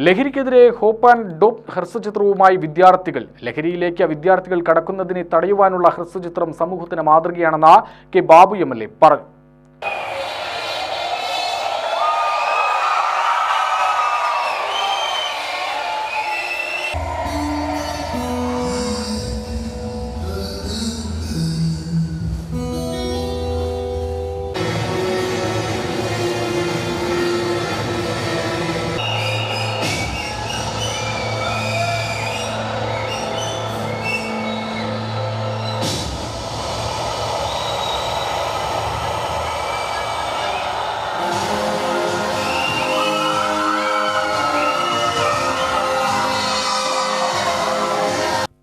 ലഹരിക്കെതിരെ hope and dope ഹ്രസ്വചിത്രവുമായി വിദ്യാർത്ഥികൾ. ലഹരിയിലേക്ക് വിദ്യാർത്ഥികൾ കടക്കുന്നതിനെ തടയുവാനുള്ള ഹ്രസ്വചിത്രം സമൂഹത്തിന് മാതൃകയാണെന്ന് K Babu M L A പറഞ്ഞു.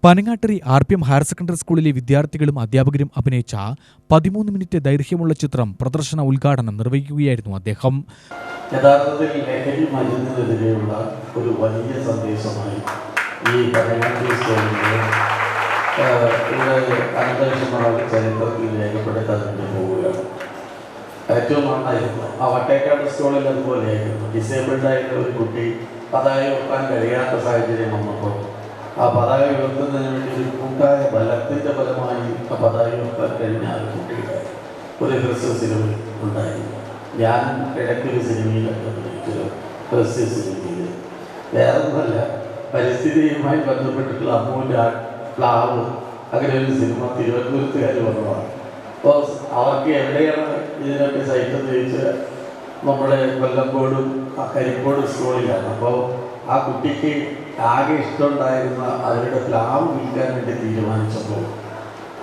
Panangattiri R P M higher secondary സ്കൂളിലെ വിദ്യാർത്ഥികളും അധ്യാപകരും അഭിനയിച്ച പതിമൂന്ന് മിനിറ്റ് ദൈർഘ്യമുള്ള ചിത്രം പ്രദർശന ഉദ്ഘാടനം നിർവഹിക്കുകയായിരുന്നു അദ്ദേഹം. യഥാർത്ഥത്തിൽ ലഹരി ഒരു വലിയ ഈ ഏറ്റവും ആ ഡിസേബിൾഡ് ആയിട്ടുള്ള ഒരു കുട്ടി വെക്കാൻ കഴിയാത്ത സാഹചര്യം വന്നപ്പോൾ ആ പതാക ഉയർത്തുന്നതിന് വേണ്ടി ഒരു കൂട്ടായ ബലത്തിന്റെ ഫലമായി ആ പതാക ഉയർത്താൻ കഴിഞ്ഞ ആ ഒരു ഒരു ഹ്രസ്വ സിനിമ ഉണ്ടായിരുന്നു ഞാൻ ഇടയ്ക്കൊരു സിനിമയിലൊക്കെ അഭിനയിച്ചൊരു ഹ്രസ്വ സിനിമയിൽ. വേറെ ഒന്നുമല്ല പരിസ്ഥിതിയുമായി ബന്ധപ്പെട്ടിട്ടുള്ള അമൂല്യ പ്ലാവ് അങ്ങനെ ഒരു സിനിമ തിരുവനന്തപുരത്തുകാർ വന്നതാണ്. അപ്പോൾ അവർക്ക് എവിടെയാണ് ഇതിനൊക്കെ സൈറ്റ് എന്ന് ചോദിച്ചാൽ നമ്മുടെ കൊല്ലങ്കോടും ആ കരിക്കോട് സ്കൂളിലാണ്. അപ്പോൾ ആ കുട്ടിക്ക് ആകെ ഇഷ്ടമുണ്ടായിരുന്ന അവരുടെ പ്ലാവ് വിൽക്കാൻ വേണ്ടി തീരുമാനിച്ചപ്പോൾ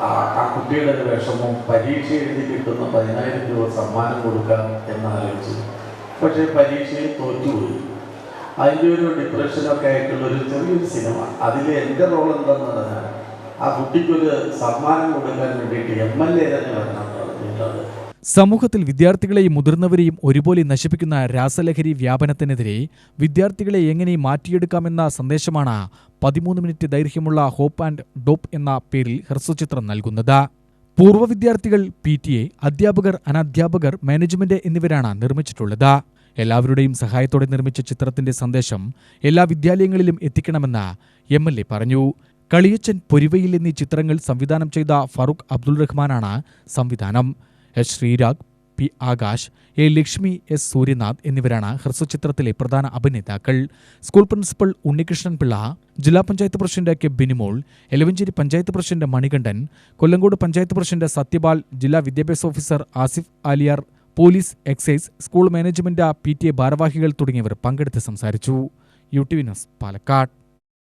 ആ കുട്ടിയുടെ ഒരു വിഷമം പരീക്ഷ എഴുതി കിട്ടുന്ന പതിനായിരം രൂപ സമ്മാനം കൊടുക്കാം എന്നാലോചിച്ചു. പക്ഷേ പരീക്ഷയിൽ തോറ്റുപോയി. അതിന്റെ ഒരു ഡിപ്രഷനൊക്കെ ആയിട്ടുള്ള ഒരു ചെറിയൊരു സിനിമ. അതിൽ എന്റെ റോൾ എന്താണെന്ന് പറഞ്ഞാൽ ആ കുട്ടിക്കൊരു സമ്മാനം കൊടുക്കാൻ വേണ്ടിയിട്ട് എം എൽ എ തന്നെ വരണം പറഞ്ഞിട്ടുള്ളത് സമൂഹത്തിൽ വിദ്യാർത്ഥികളെയും മുതിർന്നവരെയും ഒരുപോലെ നശിപ്പിക്കുന്ന രാസലഹരി വ്യാപനത്തിനെതിരെ വിദ്യാർത്ഥികളെ എങ്ങനെ മാറ്റിയെടുക്കാമെന്ന സന്ദേശമാണ് പതിമൂന്ന് മിനിറ്റ് ദൈർഘ്യമുള്ള ഹോപ്പ് ആൻഡ് ഡോപ്പ് എന്ന പേരിൽ ഹ്രസ്വചിത്രം നൽകുന്നത്. പൂർവ വിദ്യാർത്ഥികൾ പി ടി എ അധ്യാപകർ അനധ്യാപകർ മാനേജ്മെന്റ് എന്നിവരാണ് നിർമ്മിച്ചിട്ടുള്ളത്. എല്ലാവരുടെയും സഹായത്തോടെ നിർമ്മിച്ച ചിത്രത്തിന്റെ സന്ദേശം എല്ലാ വിദ്യാലയങ്ങളിലും എത്തിക്കണമെന്ന് എം എൽ എ പറഞ്ഞു. കളിയച്ചൻ പൊരുവയിൽ എന്നീ ചിത്രങ്ങൾ സംവിധാനം ചെയ്ത ഫറൂഖ് അബ്ദുൾ റഹ്മാനാണ് സംവിധാനം. S Sreerag P. Akash A. Lakshmi S. Suryanath എന്നിവരാണ് ഹ്രസ്വചിത്രത്തിലെ പ്രധാന അഭിനേതാക്കൾ. സ്കൂൾ പ്രിൻസിപ്പൽ ഉണ്ണികൃഷ്ണൻ പിള്ള ജില്ലാ panchayat president K. Binimol Elavanchery panchayat president Manikandan Kollengode panchayat president Sathyapal ജില്ലാ വിദ്യാഭ്യാസ officer Asif Aliyar police excise school management P. T. A ഭാരവാഹികൾ തുടങ്ങിയവർ പങ്കെടുത്ത് സംസാരിച്ചു. U T V news Palakkad.